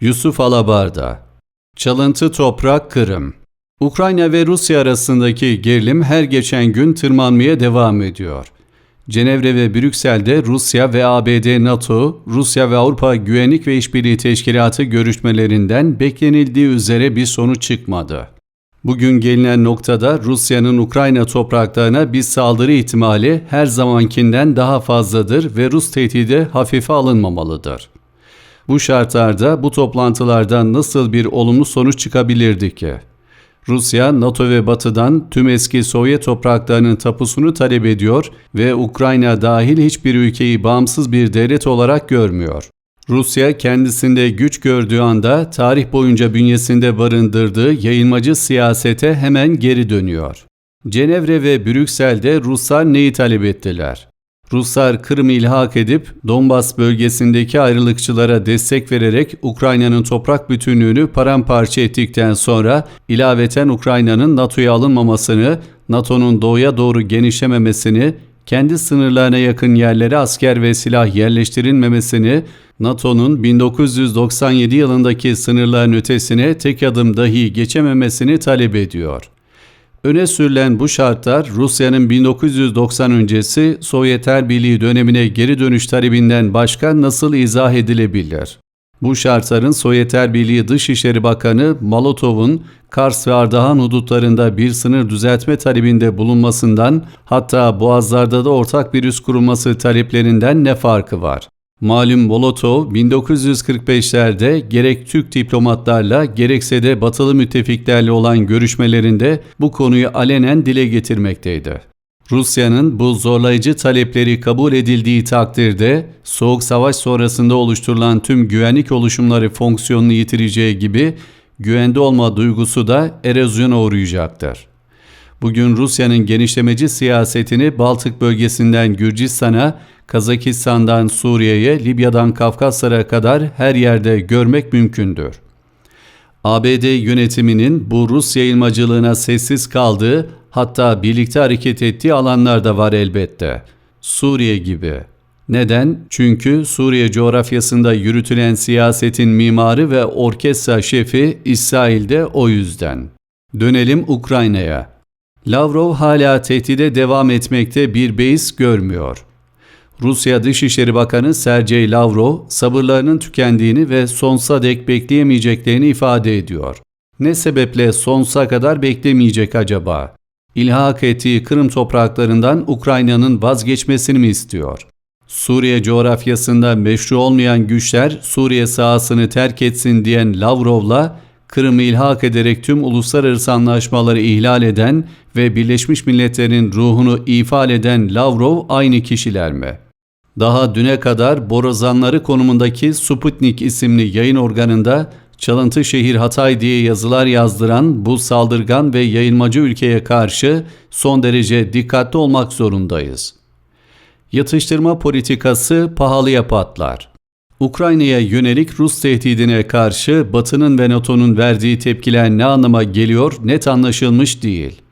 Yusuf Alabarda Çalıntı Toprak Kırım Ukrayna ve Rusya arasındaki gerilim her geçen gün tırmanmaya devam ediyor. Cenevre ve Brüksel'de Rusya ve ABD NATO, Rusya ve Avrupa Güvenlik ve İşbirliği Teşkilatı görüşmelerinden beklenildiği üzere bir sonuç çıkmadı. Bugün gelinen noktada Rusya'nın Ukrayna topraklarına bir saldırı ihtimali her zamankinden daha fazladır ve Rus tehdidi hafife alınmamalıdır. Bu şartlarda bu toplantılardan nasıl bir olumlu sonuç çıkabilirdi ki? Rusya, NATO ve Batı'dan tüm eski Sovyet topraklarının tapusunu talep ediyor ve Ukrayna dahil hiçbir ülkeyi bağımsız bir devlet olarak görmüyor. Rusya kendisinde güç gördüğü anda tarih boyunca bünyesinde barındırdığı yayılmacı siyasete hemen geri dönüyor. Cenevre ve Brüksel'de Ruslar neyi talep ettiler? Ruslar Kırım'ı ilhak edip Donbas bölgesindeki ayrılıkçılara destek vererek Ukrayna'nın toprak bütünlüğünü paramparça ettikten sonra ilaveten Ukrayna'nın NATO'ya alınmamasını, NATO'nun doğuya doğru genişlememesini, kendi sınırlarına yakın yerlere asker ve silah yerleştirilmemesini, NATO'nun 1997 yılındaki sınırların ötesine tek adım dahi geçememesini talep ediyor. Öne sürülen bu şartlar Rusya'nın 1990 öncesi Sovyetler Birliği dönemine geri dönüş talebinden başka nasıl izah edilebilir? Bu şartların Sovyetler Birliği Dışişleri Bakanı Molotov'un Kars ve Ardahan hudutlarında bir sınır düzeltme talebinde bulunmasından hatta Boğazlar'da da ortak bir üs kurulması taleplerinden ne farkı var? Malum Molotov 1945'lerde gerek Türk diplomatlarla gerekse de batılı müttefiklerle olan görüşmelerinde bu konuyu alenen dile getirmekteydi. Rusya'nın bu zorlayıcı talepleri kabul edildiği takdirde Soğuk Savaş sonrasında oluşturulan tüm güvenlik oluşumları fonksiyonunu yitireceği gibi güvende olma duygusu da erozyona uğrayacaktır. Bugün Rusya'nın genişlemeci siyasetini Baltık bölgesinden Gürcistan'a, Kazakistan'dan Suriye'ye, Libya'dan Kafkaslara kadar her yerde görmek mümkündür. ABD yönetiminin bu Rus yayılmacılığına sessiz kaldığı, hatta birlikte hareket ettiği alanlar da var elbette. Suriye gibi. Neden? Çünkü Suriye coğrafyasında yürütülen siyasetin mimarı ve orkestra şefi İsrail'de o yüzden. Dönelim Ukrayna'ya. Lavrov hala tehdide devam etmekte bir beis görmüyor. Rusya Dışişleri Bakanı Sergey Lavrov sabırlarının tükendiğini ve sonsuza dek bekleyemeyeceklerini ifade ediyor. Ne sebeple sonsuza kadar beklemeyecek acaba? İlhak ettiği Kırım topraklarından Ukrayna'nın vazgeçmesini mi istiyor? Suriye coğrafyasında meşru olmayan güçler Suriye sahasını terk etsin diyen Lavrov'la Kırım'ı ilhak ederek tüm uluslararası anlaşmaları ihlal eden ve Birleşmiş Milletler'in ruhunu ifade eden Lavrov aynı kişiler mi? Daha düne kadar borazanları konumundaki Sputnik isimli yayın organında çalıntı şehir Hatay diye yazılar yazdıran bu saldırgan ve yayılmacı ülkeye karşı son derece dikkatli olmak zorundayız. Yatıştırma politikası pahalıya patlar. Ukrayna'ya yönelik Rus tehdidine karşı Batı'nın ve NATO'nun verdiği tepkiler ne anlama geliyor net anlaşılmış değil.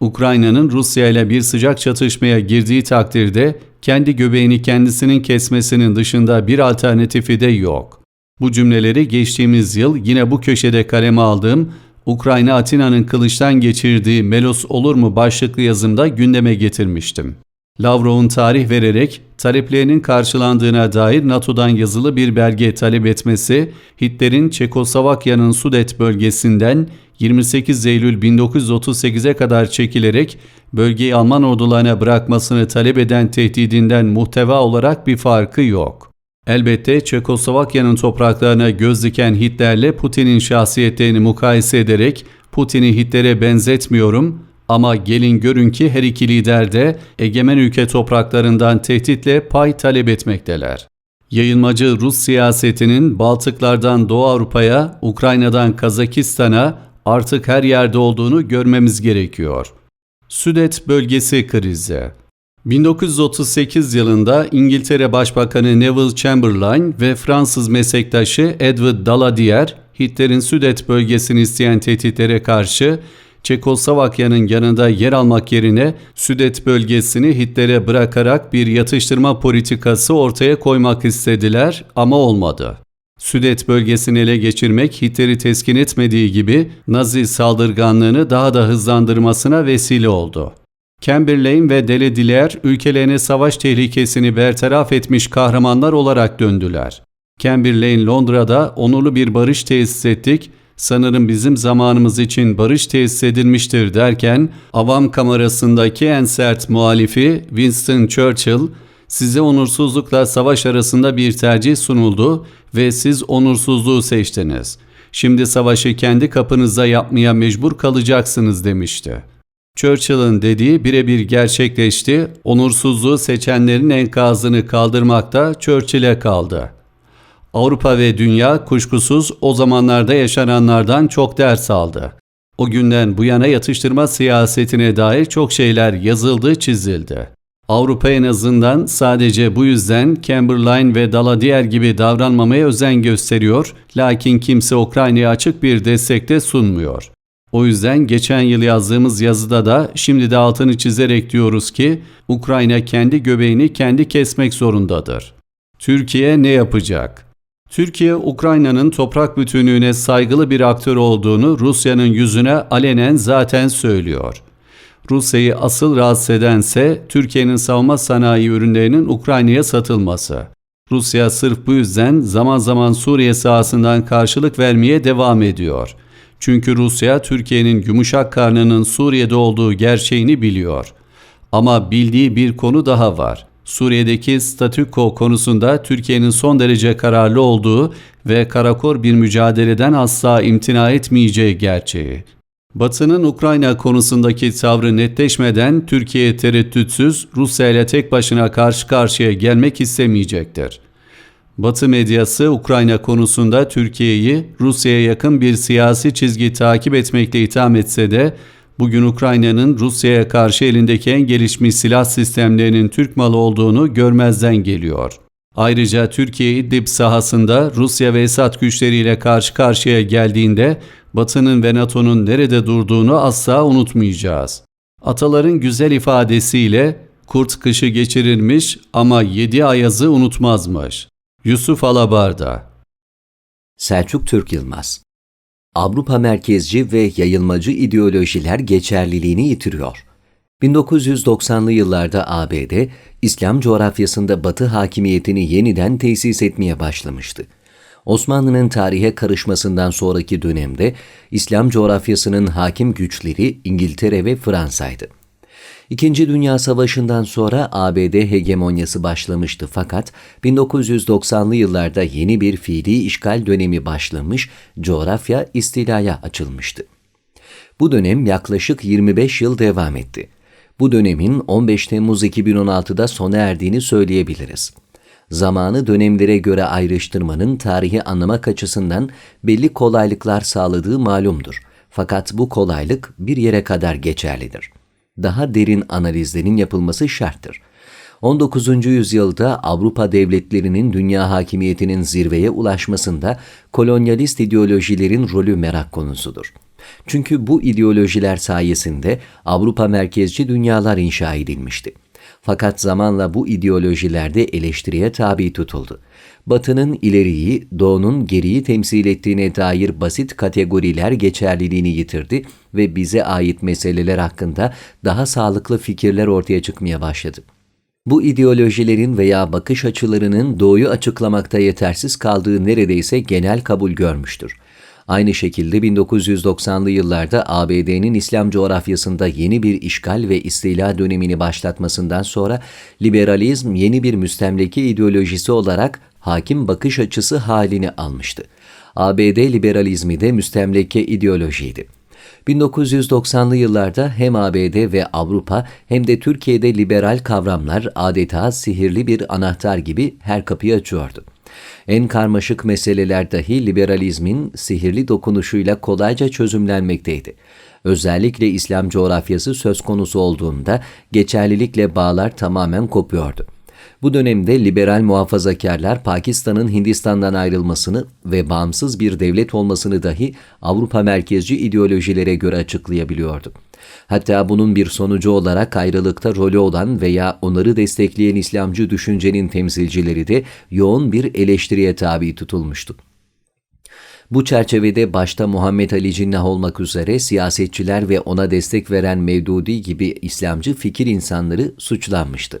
Ukrayna'nın Rusya ile bir sıcak çatışmaya girdiği takdirde kendi göbeğini kendisinin kesmesinin dışında bir alternatifi de yok. Bu cümleleri geçtiğimiz yıl yine bu köşede kaleme aldığım Ukrayna Atina'nın kılıçtan geçirdiği Melos olur mu başlıklı yazımda gündeme getirmiştim. Lavrov'un tarih vererek taleplerinin karşılandığına dair NATO'dan yazılı bir belge talep etmesi, Hitler'in Çekoslovakya'nın Sudet bölgesinden 28 Eylül 1938'e kadar çekilerek bölgeyi Alman ordularına bırakmasını talep eden tehdidinden muhteva olarak bir farkı yok. Elbette Çekoslovakya'nın topraklarına göz diken Hitler'le Putin'in şahsiyetlerini mukayese ederek Putin'i Hitler'e benzetmiyorum ama gelin görün ki her iki lider de egemen ülke topraklarından tehditle pay talep etmekteler. Yayılmacı Rus siyasetinin Baltıklardan Doğu Avrupa'ya, Ukrayna'dan Kazakistan'a artık her yerde olduğunu görmemiz gerekiyor. Südet bölgesi krizi 1938 yılında İngiltere Başbakanı Neville Chamberlain ve Fransız meslektaşı Edward Daladier, Hitler'in Südet bölgesini isteyen tehditlere karşı Çekoslovakya'nın yanında yer almak yerine Südet bölgesini Hitler'e bırakarak bir yatıştırma politikası ortaya koymak istediler ama olmadı. Südet bölgesini ele geçirmek Hitler'i teskin etmediği gibi Nazi saldırganlığını daha da hızlandırmasına vesile oldu. Chamberlain ve Delediler ülkelerine savaş tehlikesini bertaraf etmiş kahramanlar olarak döndüler. Chamberlain Londra'da onurlu bir barış tesis ettik, sanırım bizim zamanımız için barış tesis edilmiştir derken avam kamerasındaki en sert muhalifi Winston Churchill size onursuzlukla savaş arasında bir tercih sunuldu ve siz onursuzluğu seçtiniz. Şimdi savaşı kendi kapınıza yapmaya mecbur kalacaksınız demişti. Churchill'ın dediği birebir gerçekleşti, onursuzluğu seçenlerin enkazını kaldırmakta Churchill'e kaldı. Avrupa ve dünya kuşkusuz o zamanlarda yaşananlardan çok ders aldı. O günden bu yana yatıştırma siyasetine dair çok şeyler yazıldı, çizildi. Avrupa en azından sadece bu yüzden Chamberlain ve Daladier gibi davranmamaya özen gösteriyor, lakin kimse Ukrayna'ya açık bir destekte sunmuyor. O yüzden geçen yıl yazdığımız yazıda da şimdi de altını çizerek diyoruz ki Ukrayna kendi göbeğini kendi kesmek zorundadır. Türkiye ne yapacak? Türkiye, Ukrayna'nın toprak bütünlüğüne saygılı bir aktör olduğunu Rusya'nın yüzüne alenen zaten söylüyor. Rusya'yı asıl rahatsız edense Türkiye'nin savunma sanayi ürünlerinin Ukrayna'ya satılması. Rusya sırf bu yüzden zaman zaman Suriye sahasından karşılık vermeye devam ediyor. Çünkü Rusya Türkiye'nin yumuşak karnının Suriye'de olduğu gerçeğini biliyor. Ama bildiği bir konu daha var. Suriye'deki statüko konusunda Türkiye'nin son derece kararlı olduğu ve karakor bir mücadeleden asla imtina etmeyeceği gerçeği. Batı'nın Ukrayna konusundaki tavrı netleşmeden Türkiye tereddütsüz Rusya ile tek başına karşı karşıya gelmek istemeyecektir. Batı medyası Ukrayna konusunda Türkiye'yi Rusya'ya yakın bir siyasi çizgi takip etmekle itham etse de bugün Ukrayna'nın Rusya'ya karşı elindeki en gelişmiş silah sistemlerinin Türk malı olduğunu görmezden geliyor. Ayrıca Türkiye İdlib sahasında Rusya ve Esad güçleriyle karşı karşıya geldiğinde Batı'nın ve NATO'nun nerede durduğunu asla unutmayacağız. Ataların güzel ifadesiyle kurt kışı geçirilmiş ama yedi ayazı unutmazmış. Yusuf Alabarda Selçuk Türk Yılmaz Avrupa merkezci ve yayılmacı ideolojiler geçerliliğini yitiriyor. 1990'lı yıllarda ABD, İslam coğrafyasında Batı hakimiyetini yeniden tesis etmeye başlamıştı. Osmanlı'nın tarihe karışmasından sonraki dönemde İslam coğrafyasının hakim güçleri İngiltere ve Fransa'ydı. İkinci Dünya Savaşı'ndan sonra ABD hegemonyası başlamıştı fakat 1990'lı yıllarda yeni bir fiili işgal dönemi başlamış, coğrafya istilaya açılmıştı. Bu dönem yaklaşık 25 yıl devam etti. Bu dönemin 15 Temmuz 2016'da sona erdiğini söyleyebiliriz. Zamanı dönemlere göre ayrıştırmanın tarihi anlamak açısından belli kolaylıklar sağladığı malumdur. Fakat bu kolaylık bir yere kadar geçerlidir. Daha derin analizlerin yapılması şarttır. 19. yüzyılda Avrupa devletlerinin dünya hakimiyetinin zirveye ulaşmasında kolonyalist ideolojilerin rolü merak konusudur. Çünkü bu ideolojiler sayesinde Avrupa merkezci dünyalar inşa edilmişti. Fakat zamanla bu ideolojilerde eleştiriye tabi tutuldu. Batı'nın ileriyi, Doğu'nun geriyi temsil ettiğine dair basit kategoriler geçerliliğini yitirdi ve bize ait meseleler hakkında daha sağlıklı fikirler ortaya çıkmaya başladı. Bu ideolojilerin veya bakış açılarının doğuyu açıklamakta yetersiz kaldığı neredeyse genel kabul görmüştür. Aynı şekilde 1990'lı yıllarda ABD'nin İslam coğrafyasında yeni bir işgal ve istila dönemini başlatmasından sonra liberalizm yeni bir müstemleke ideolojisi olarak hakim bakış açısı halini almıştı. ABD liberalizmi de müstemleke ideolojiydi. 1990'lı yıllarda hem ABD ve Avrupa hem de Türkiye'de liberal kavramlar adeta sihirli bir anahtar gibi her kapıyı açıyordu. En karmaşık meseleler dahi liberalizmin sihirli dokunuşuyla kolayca çözümlenmekteydi. Özellikle İslam coğrafyası söz konusu olduğunda geçerlilikle bağlar tamamen kopuyordu. Bu dönemde liberal muhafazakarlar Pakistan'ın Hindistan'dan ayrılmasını ve bağımsız bir devlet olmasını dahi Avrupa merkezci ideolojilere göre açıklayabiliyordu. Hatta bunun bir sonucu olarak ayrılıkta rolü olan veya onları destekleyen İslamcı düşüncenin temsilcileri de yoğun bir eleştiriye tabi tutulmuştu. Bu çerçevede başta Muhammed Ali Cinnah olmak üzere siyasetçiler ve ona destek veren Mevdudi gibi İslamcı fikir insanları suçlanmıştı.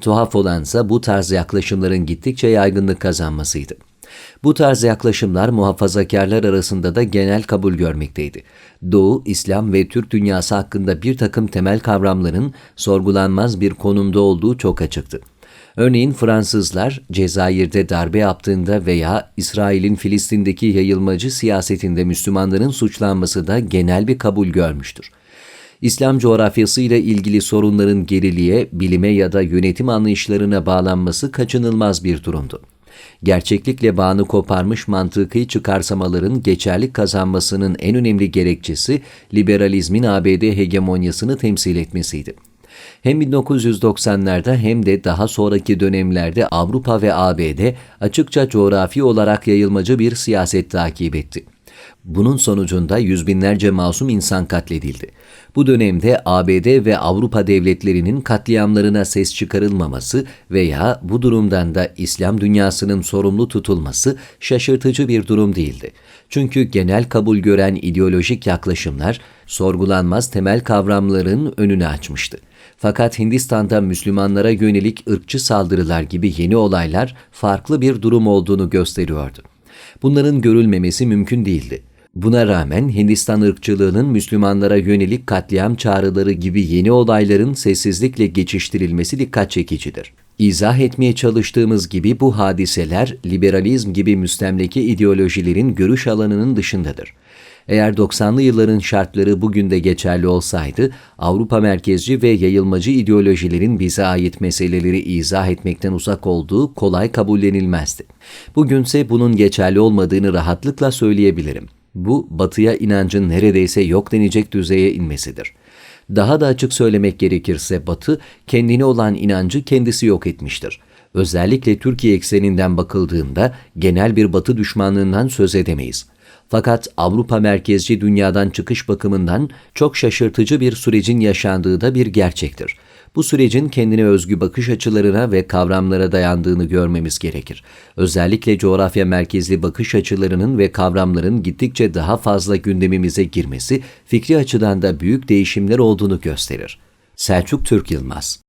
Tuhaf olansa bu tarz yaklaşımların gittikçe yaygınlık kazanmasıydı. Bu tarz yaklaşımlar muhafazakarlar arasında da genel kabul görmekteydi. Doğu, İslam ve Türk dünyası hakkında bir takım temel kavramların sorgulanmaz bir konumda olduğu çok açıktı. Örneğin Fransızlar Cezayir'de darbe yaptığında veya İsrail'in Filistin'deki yayılmacı siyasetinde Müslümanların suçlanması da genel bir kabul görmüştür. İslam coğrafyasıyla ilgili sorunların geriliğe, bilime ya da yönetim anlayışlarına bağlanması kaçınılmaz bir durumdu. Gerçeklikle bağını koparmış mantıki çıkarsamaların geçerlik kazanmasının en önemli gerekçesi liberalizmin ABD hegemonyasını temsil etmesiydi. Hem 1990'larda hem de daha sonraki dönemlerde Avrupa ve ABD açıkça coğrafi olarak yayılmacı bir siyaset takip etti. Bunun sonucunda yüz binlerce masum insan katledildi. Bu dönemde ABD ve Avrupa devletlerinin katliamlarına ses çıkarılmaması veya bu durumdan da İslam dünyasının sorumlu tutulması şaşırtıcı bir durum değildi. Çünkü genel kabul gören ideolojik yaklaşımlar sorgulanmaz temel kavramların önünü açmıştı. Fakat Hindistan'da Müslümanlara yönelik ırkçı saldırılar gibi yeni olaylar farklı bir durum olduğunu gösteriyordu. Bunların görülmemesi mümkün değildi. Buna rağmen Hindistan ırkçılığının Müslümanlara yönelik katliam çağrıları gibi yeni olayların sessizlikle geçiştirilmesi dikkat çekicidir. İzah etmeye çalıştığımız gibi bu hadiseler liberalizm gibi müstemleke ideolojilerin görüş alanının dışındadır. Eğer 90'lı yılların şartları bugün de geçerli olsaydı, Avrupa merkezci ve yayılmacı ideolojilerin bize ait meseleleri izah etmekten uzak olduğu kolay kabullenilmezdi. Bugünse bunun geçerli olmadığını rahatlıkla söyleyebilirim. Bu, batıya inancın neredeyse yok denecek düzeye inmesidir. Daha da açık söylemek gerekirse Batı, kendine olan inancı kendisi yok etmiştir. Özellikle Türkiye ekseninden bakıldığında genel bir Batı düşmanlığından söz edemeyiz. Fakat Avrupa merkezci dünyadan çıkış bakımından çok şaşırtıcı bir sürecin yaşandığı da bir gerçektir. Bu sürecin kendine özgü bakış açılarına ve kavramlara dayandığını görmemiz gerekir. Özellikle coğrafya merkezli bakış açılarının ve kavramların gittikçe daha fazla gündemimize girmesi fikri açıdan da büyük değişimler olduğunu gösterir. Selçuk Türk Yılmaz